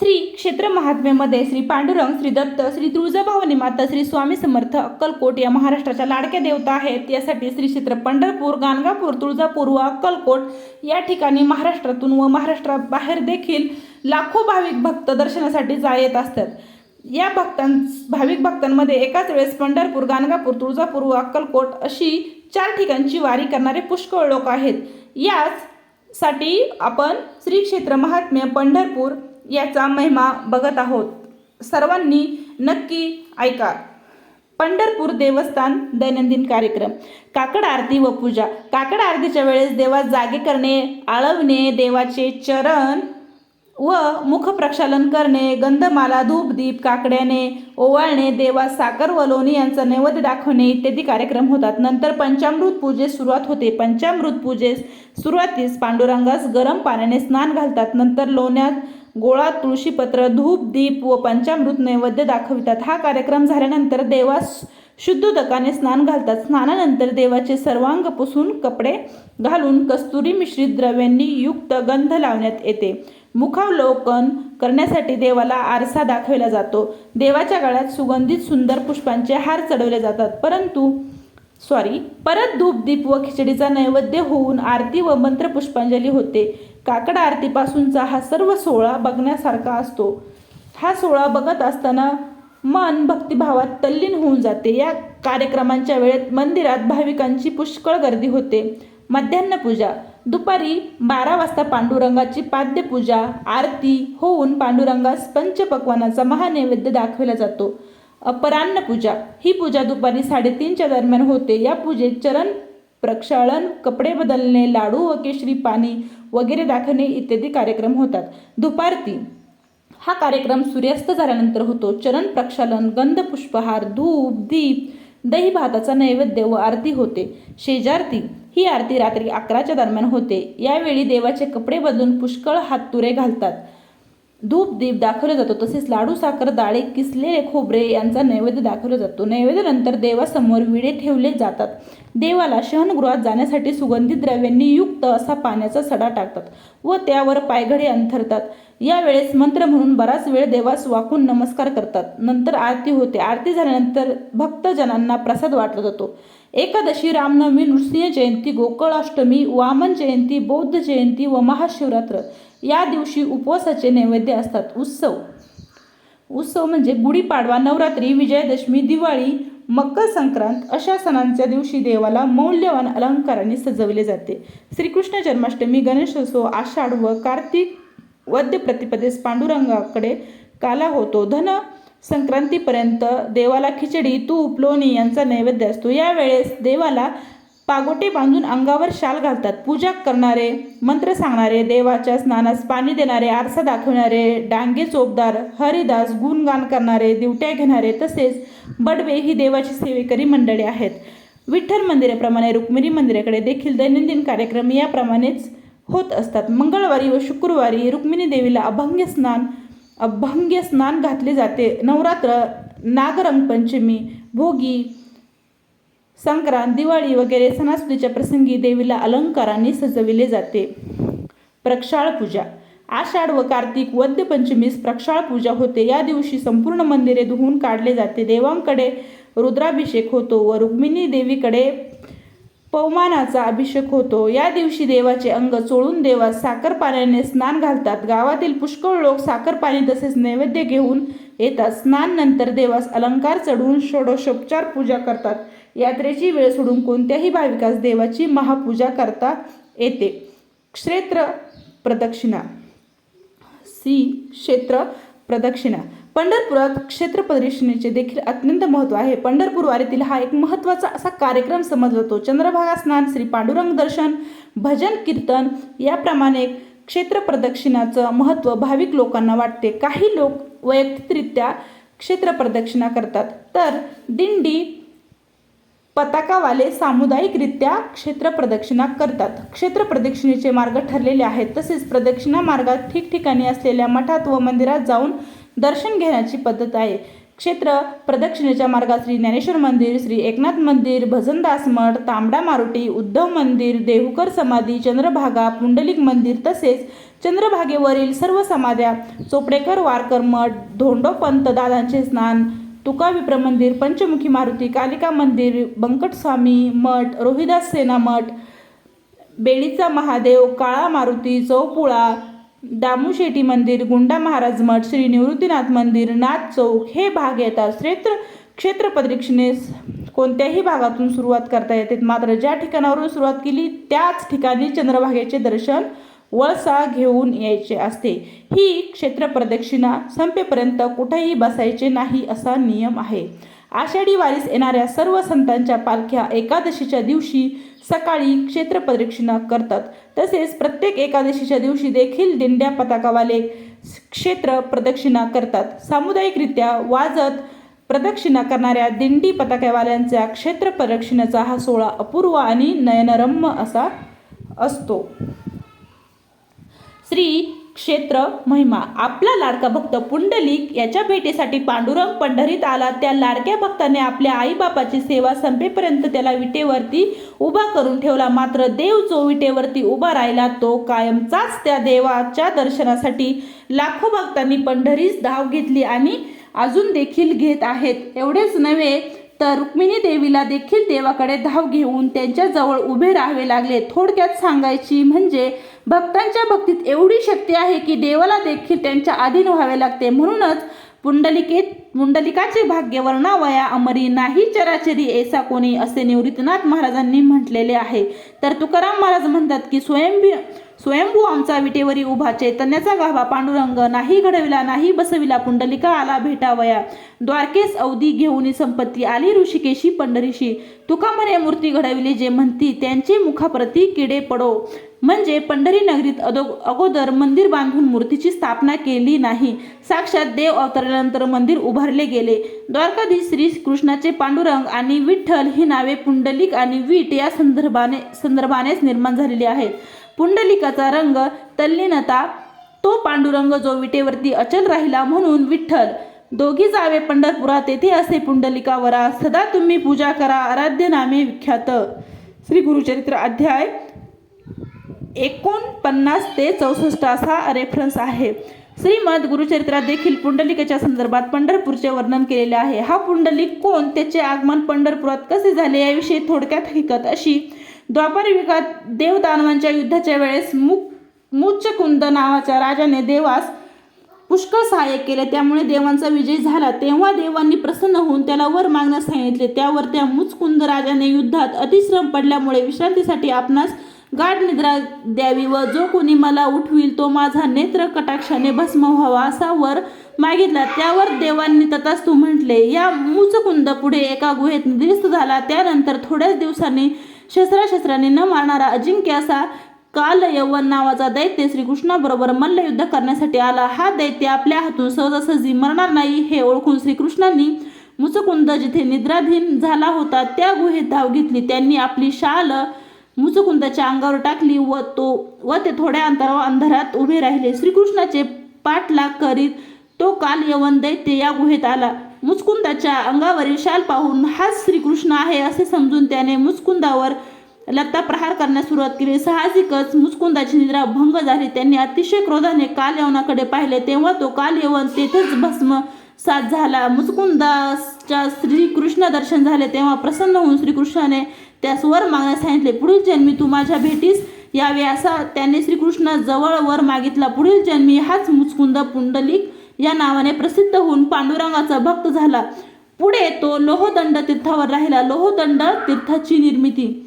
श्री क्षेत्र महात्म्यामध्ये श्री पांडुरंग श्री दत्त श्री तुळजाभवानी माता श्री स्वामी समर्थ अक्कलकोट या महाराष्ट्राच्या लाडक्या देवता आहेत. यासाठी श्री क्षेत्र पंढरपूर गाणगापूर तुळजापूर व अक्कलकोट या ठिकाणी महाराष्ट्रातून व महाराष्ट्राबाहेर देखील लाखो भाविक भक्त दर्शनासाठी जा येत असतात. या भक्तां भाविक भक्तांमध्ये एकाच वेळेस पंढरपूर गाणगापूर तुळजापूर व अक्कलकोट अशी चार ठिकाणची वारी करणारे पुष्कळ लोक आहेत. याच साठी आपण श्री क्षेत्र महात्म्य पंढरपूर याचा महिमा बघत आहोत. सर्वांनी नक्की ऐका. पंढरपूर देवस्थान दैनंदिन कार्यक्रम. काकड आरती व पूजा. काकड आरतीच्या वेळेस देवा जागे करणे आळवणे देवाचे चरण व मुख प्रक्षालन करणे गंधमाला धूप दीप काकड्याने ओवाळणे देवा साखर व लोणी यांचा नैवेद्य दाखवणे इत्यादी कार्यक्रम होतात. नंतर पंचामृत पूजेस सुरुवात होते. पंचामृत पूजेस सुरुवातीस पांडुरंगास गरम पाण्याने स्नान घालतात. नंतर लोण्यात गोळा तुळशीपत्र धूप दीप व पंचामृत नैवेद्य दाखवितात. हा कार्यक्रम झाल्यानंतर देवास शुद्धोदकाने स्नान घालतात. स्नानानंतर देवाचे सर्वांग पुसून कपडे घालून कस्तुरी मिश्रित द्रव्यांनी युक्त गंध लावण्यात येते. मुखावलोकन करण्यासाठी देवाला आरसा दाखवला जातो. देवाच्या गळ्यात सुगंधित सुंदर पुष्पांचे हार चढवले जातात. परंतु सॉरी परत धूप दीप व खिचडीचा नैवेद्य होऊन आरती व मंत्रपुष्पांजली होते. काकड आरतीपासूनचा हा सर्व सोहळा बघण्यासारखा असतो. हा सोहळा बघत असताना मन भक्तिभावात तल्लीन होऊन जाते. या कार्यक्रमांच्या वेळेत मंदिरात भाविकांची पुष्कळ गर्दी होते. मध्यान्ह पूजा दुपारी बारा वाजता पांडुरंगाची पाद्यपूजा आरती होऊन पांडुरंगास पंचपक्वानाचा महानैवेद्य दाखवला जातो. अपराह्न पूजा ही पूजा दुपारी साडेतीनच्या दरम्यान होते. या पूजेत चरण प्रक्षालन कपडे बदलणे लाडू व केशरी पाणी वगैरे दाखवणे इत्यादी कार्यक्रम होतात. दुपारती हा कार्यक्रम सूर्यास्त झाल्यानंतर होतो. चरण प्रक्षालन गंध पुष्पहार धूप दीप दही भाताचा नैवेद्य व आरती होते. शेजारती ही आरती रात्री अकराच्या दरम्यान होते. यावेळी देवाचे कपडे बदलून पुष्कळ हाततुरे घालतात. धूप दीप दाखवला जातो तसेच लाडू साखर डाळे किसलेले खोबरे यांचा नैवेद्य दाखवला जातो. नैवेद्यानंतर देवासमोर विडे ठेवले जातात. देवाला शहनगृहात जाण्यासाठी सुगंधित द्रव्यांनी युक्त असा पाण्याचा सडा टाकतात व त्यावर पायघडे अंथरतात. यावेळेस मंत्र म्हणून बराच वेळ देवास वाकून नमस्कार करतात. नंतर आरती होते. आरती झाल्यानंतर भक्तजनांना प्रसाद वाटला जातो. एकादशी रामनवमी नृसिंह जयंती गोकुळाष्टमी वामन जयंती बौद्ध जयंती व महाशिवरात्र या दिवशी उपवासाचे नैवेद्य असतात. उत्सव. उत्सव म्हणजे गुढीपाडवा नवरात्री विजयादशमी दिवाळी मकर संक्रांत अशा सणांच्या दिवशी देवाला मौल्यवान अलंकाराने सजवले जाते. श्रीकृष्ण जन्माष्टमी गणेशोत्सव आषाढ व कार्तिक वद्य प्रतिपदेस पांडुरंगाकडे काला होतो. धन संक्रांतीपर्यंत देवाला खिचडी तूप लोणी यांचा नैवेद्य असतो. यावेळेस देवाला पागोटे बांधून अंगावर शाल घालतात. पूजा करणारे मंत्र सांगणारे देवाच्या स्नानास पाणी देणारे आरसा दाखवणारे डांगे चोपदार हरिदास गुणगान करणारे दिवट्या घेणारे तसेच बडवे ही देवाची सेवेकरी मंडळे आहेत. विठ्ठल मंदिराप्रमाणे रुक्मिणी मंदिराकडे देखील दैनंदिन कार्यक्रम याप्रमाणेच होत असतात. मंगळवारी व शुक्रवारी रुक्मिणी देवीला अभंग्य स्नान अभंग्य स्नान घातले जाते. नवरात्र नागरंगपंचमी भोगी संक्रांत दिवाळी वगैरे सणासुदीच्या प्रसंगी देवीला अलंकाराने सजविले जाते. प्रक्षाळ पूजा. आषाढ व कार्तिक वद्य पंचमीस प्रक्षाळ पूजा होते. या दिवशी संपूर्ण मंदिरे धुवून काढले जाते. देवांकडे रुद्राभिषेक होतो व रुक्मिणी देवीकडे पवमानाचा अभिषेक होतो. या दिवशी देवाचे अंग चोळून देवास साखर पाण्याने स्नान घालतात. गावातील पुष्कळ लोक साखर पाणी तसेच नैवेद्य घेऊन येतात. स्नान नंतर देवास अलंकार चढवून षोडशोपचार पूजा करतात. यात्रेची वेळ सोडून कोणत्याही भाविकास देवाची महापूजा करता येते. क्षेत्र प्रदक्षिणा. सी. क्षेत्र प्रदक्षिणा. पंढरपुरात क्षेत्र प्रदक्षिणेचे देखील अत्यंत महत्त्व आहे. पंढरपूर वारीतील हा एक महत्त्वाचा असा कार्यक्रम समजला जातो. चंद्रभागा स्नान श्री पांडुरंग दर्शन भजन कीर्तन याप्रमाणे क्षेत्र प्रदक्षिणाचं महत्त्व भाविक लोकांना वाटते. काही लोक वैयक्तिकरित्या क्षेत्र प्रदक्षिणा करतात. तर दिंडी पताकावाले सामुदायिकरित्या क्षेत्र प्रदक्षिणा करतात. क्षेत्र प्रदक्षिणेचे मार्ग ठरलेले आहेत. तसेच प्रदक्षिणा मार्गात ठिकठिकाणी असलेल्या मठात व मंदिरात जाऊन दर्शन घेण्याची पद्धत आहे. क्षेत्र प्रदक्षिणेच्या मार्गात श्री ज्ञानेश्वर मंदिर श्री एकनाथ मंदिर भजनदास मठ तांबडा मारुटी उद्धव मंदिर देहूकर समाधी चंद्रभागा पुंडलिक मंदिर तसेच चंद्रभागेवरील सर्व समाध्या चोपडेकर वारकर मठ धोंडोपंत दादांचे स्नान तुका विप्र मंदिर पंचमुखी मारुती कालिका मंदिर बंकटस्वामी मठ रोहिदास सेना मठ बेडीचा महादेव काळा मारुती चौपुळा दामूशेटी मंदिर गुंडा महाराज मठ श्री निवृत्तीनाथ मंदिर नाथ चौक हे भाग येतात. क्षेत्र क्षेत्र प्रदक्षिणेस कोणत्याही भागातून सुरुवात करता येते. मात्र ज्या ठिकाणावरून सुरुवात केली त्याच ठिकाणी चंद्रभागेचे दर्शन वळसा घेऊन यायचे असते. ही क्षेत्र प्रदक्षिणा संपेपर्यंत कुठेही बसायचे नाही असा नियम आहे. आषाढी वारीस येणाऱ्या सर्व संतांच्या पालख्या एकादशीच्या दिवशी सकाळी क्षेत्र प्रदक्षिणा करतात. तसेच प्रत्येक एकादशीच्या दिवशी देखील दिंड्या पताकावाले क्षेत्र प्रदक्षिणा करतात. सामुदायिकरित्या वाजत प्रदक्षिणा करणाऱ्या दिंडी पताकावाल्यांचा क्षेत्र प्रदक्षिणेचा हा सोहळा अपूर्व आणि नयनरम्य असा असतो. श्री क्षेत्र महिमा. आपला लाडका भक्त पुंडलिक याच्या भेटीसाठी पांडुरंग पंढरीत आला. त्या लाडक्या भक्ताने आपल्या आईबापाची सेवा संपेपर्यंत त्याला विटेवरती उभा करून ठेवला. मात्र देव जो विटेवरती उभा राहिला तो कायमचाच त्या देवाच्या दर्शनासाठी लाखो भक्तांनी पंढरीस धाव घेतली आणि अजून देखील घेत आहेत. एवढेच नव्हे तर रुक्मिणी देवीला देखील देवाकडे धाव घेऊन त्यांच्याजवळ उभे राहावे लागले. थोडक्यात सांगायची म्हणजे भक्तांच्या भक्तीत एवढी शक्ती आहे की देवाला देखील त्यांच्या अधीन व्हावे लागते. म्हणूनच पुंडलिकेत पुंडलिकाचे भाग्य वर्णावया अमरी नाही चराचरी ऐसा कोणी असे निवृत्तीनाथ महाराजांनी म्हटलेले आहे. तर तुकाराम महाराज म्हणतात की स्वयंभी स्वयंभू आमचा विटेवरी उभा चैतन्याचा गाभा पांडुरंग नाही घडविला नाही बसविला पुंडलिका आला भेटावया. द्वारकेस अवधी घेऊन संपत्ती आली ऋषिकेशी पंढरीशी. तुका म्हणे मूर्ती घडविली जे म्हणती त्यांचे मुखाप्रती किडे पडो. म्हणजे पंढरी नगरीत अदो अगोदर मंदिर बांधून मूर्तीची स्थापना केली नाही. साक्षात देव अवतरल्यानंतर मंदिर उभारले गेले. द्वारकाधीश श्री कृष्णाचे पांडुरंग आणि विठ्ठल ही नावे पुंडलिक आणि वीट या संदर्भाने संदर्भानेच निर्माण झालेली आहेत. पुंडलिकाचा रंग तल्लीनता तो पांडुरंग जो विटेवरती अचल राहिला म्हणून विठ्ठल. दोघी जावे पंढरपुरात येथे असे पुंडलिकावरा सदा तुम्ही पूजा करा आराध्य नामे विख्यात. श्री गुरुचरित्र अध्याय एकोणपन्नास ते चौसष्ट असा रेफरन्स आहे. श्रीमद गुरुचरित्रात देखील पुंडलिकेच्या संदर्भात पंढरपूरचे वर्णन केलेले आहे. हा पुंडलिक कोण? त्याचे आगमन पंढरपुरात कसे झाले? याविषयी थोडक्यात हकीकत अशी द्वापर युगात देवदानवांच्या युद्धाच्या वेळेस मुक मुच्चकुंद नावाच्या राजाने देवास पुष्कळ सहाय्य केले. त्यामुळे देवांचा विजय झाला. तेव्हा देवांनी प्रसन्न होऊन त्याला वर मागण्यास सांगितले. त्यावर त्या मुचकुंद राजाने युद्धात अतिश्रम पडल्यामुळे विश्रांतीसाठी आपणास गाढ निद्रा द्यावी व जो कोणी मला उठवील तो माझा नेत्र कटाक्षाने भस्म व्हावा असा वर मागितला. त्यावर देवांनी तथास्तु म्हटले या मुचकुंद पुढे एका गुहेत निद्रिस्त झाला. त्यानंतर थोड्याच दिवसांनी शस्त्राशस्त्राने न मारणारा अजिंक्य असा काल यवन नावाचा दैत्य श्रीकृष्णाबरोबर मल्लयुद्ध करण्यासाठी आला. हा दैत्य आपल्या हातून सहजासहजी मरणार नाही हे ओळखून श्रीकृष्णांनी मुचकुंद जिथे निद्राधीन झाला होता त्या गुहेत धाव घेतली. त्यांनी आपली शाल मुचकुंदाच्या अंगावर टाकली व तो व ते थोड्या अंतरावर अंधारात उभे राहिले. श्रीकृष्णाचे पाठलाग करीत तो काल यवन दैत्य या गुहेत आला. मुचकुंदाच्या अंगावरील शाल पाहून हाच श्रीकृष्ण आहे असे समजून त्याने मुचकुंदावर लत्ता प्रहार करण्यास सुरुवात केली. साहजिकच मुचकुंदाची निद्रा भंग झाली. त्यांनी अतिशय क्रोधाने काल यवनाकडे पाहिले. तेव्हा तो कालयवन तेथेच भस्म सात झाला. मुचकुंदाच्या श्रीकृष्ण दर्शन झाले. तेव्हा प्रसन्न होऊन श्रीकृष्णाने त्यास वर मागण्यास सांगितले. पुढील जन्मी तू माझ्या भेटीस यावे असा त्याने श्रीकृष्ण जवळ वर मागितला. पुढील जन्मी हाच मुचकुंद पुंडलिक या नावाने प्रसिद्ध होऊन पांडुरंगाचा भक्त झाला. पुढे तो लोहदंड तीर्थावर राहिला. लोहदंड तीर्थाची निर्मिती.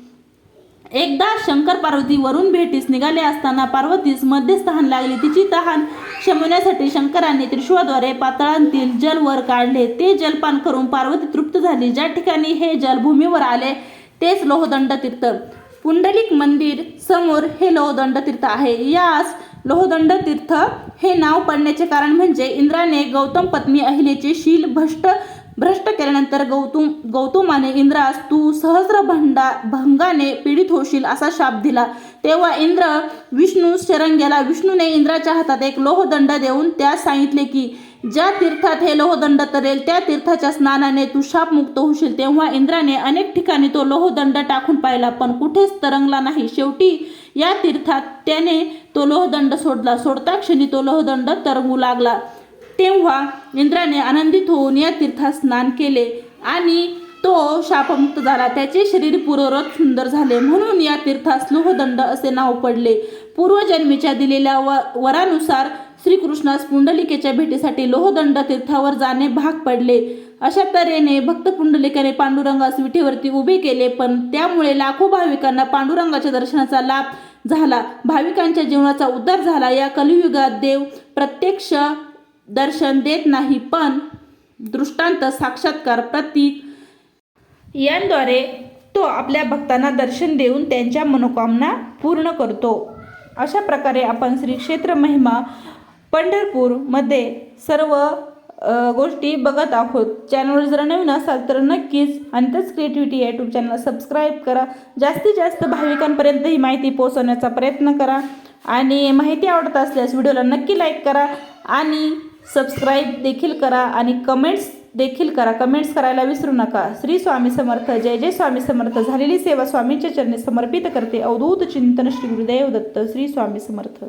एकदा शंकर पार्वती वरून भेटीस निघाले असताना पार्वतीस मध्यस्थान लागली. तिची तहान शमवण्यासाठी शंकराने त्रिशूळाद्वारे पातळांतील जल वर काढले. ते जलपान करून पार्वती तृप्त झाली. ज्या ठिकाणी हे जल भूमीवर आले तेच लोहदंड तीर्थ पुंडलिक मंदिर समोर हे लोहदंड तीर्थ आहे. यास लोहदंड तीर्थ हे नाव पडण्याचे कारण म्हणजे इंद्राने गौतम पत्नी अहिलेचे शील भ्रष्ट भ्रष्ट केल्यानंतर गौतम गौतमाने इंद्रास तू सहस्र भंडा भंगाने पीडित होशील असा शाप दिला. तेव्हा इंद्र विष्णू शरण गेला विष्णूने इंद्राच्या हातात एक लोहदंड देऊन त्यास सांगितले की ज्या तीर्थात हे लोहदंड तरेल त्या तीर्थाच्या स्नानाने तू शापमुक्त होशील. तेव्हा इंद्राने अनेक ठिकाणी तो लोहदंड टाकून पाहिला पण कुठेच तरंगला नाही. शेवटी या तीर्थात त्याने तो लोहदंड सोडला. सोडता क्षणी तो लोहदंड तरंगू लागला. तेव्हा इंद्राने आनंदित होऊन या तीर्थात स्नान केले आणि तो शापमुक्त झाला. त्याचे शरीर पूर्वरत सुंदर झाले. म्हणून या तीर्थास लोहदंड असे नाव पडले. पूर्वजन्मीच्या दिलेल्या व वरानुसार श्रीकृष्णास पुंडलिकेच्या भेटीसाठी लोहदंड तीर्थावर जाणे भाग पडले. अशा तऱ्हेने भक्त पुंडलिकाने पांडुरंगास विठेवरती उभे केले पण त्यामुळे लाखो भाविकांना पांडुरंगाच्या दर्शनाचा लाभ झाला. भाविकांच्या जीवनाचा उद्धार झाला. या कलियुगात देव प्रत्यक्ष दर्शन देत नाही पण दृष्टांत साक्षात्कार प्रतीक यांद्वारे तो आपल्या भक्तांना दर्शन देऊन त्यांच्या मनोकामना पूर्ण करतो. अशा प्रकारे आपण श्री क्षेत्र महिमा पंढरपूरमध्ये सर्व गोष्टी बघत आहोत. चॅनलवर जर नवीन असाल तर नक्कीच अंतच क्रिएटिव्हिटी या यूट्यूब चॅनल सबस्क्राईब करा. जास्तीत जास्त भाविकांपर्यंत ही माहिती पोहोचवण्याचा प्रयत्न करा. आणि माहिती आवडत असल्यास व्हिडिओला नक्की लाईक करा. आणि सबस्क्राईब देखील करा आणि कमेंट्स देखील करा. कमेंट्स करायला विसरू नका. श्री स्वामी समर्थ जय जय स्वामी समर्थ. झालेली सेवा स्वामींच्या चरणी समर्पित करते. अवधूत चिंतन श्री गुरुदेव दत्त. श्री स्वामी समर्थ.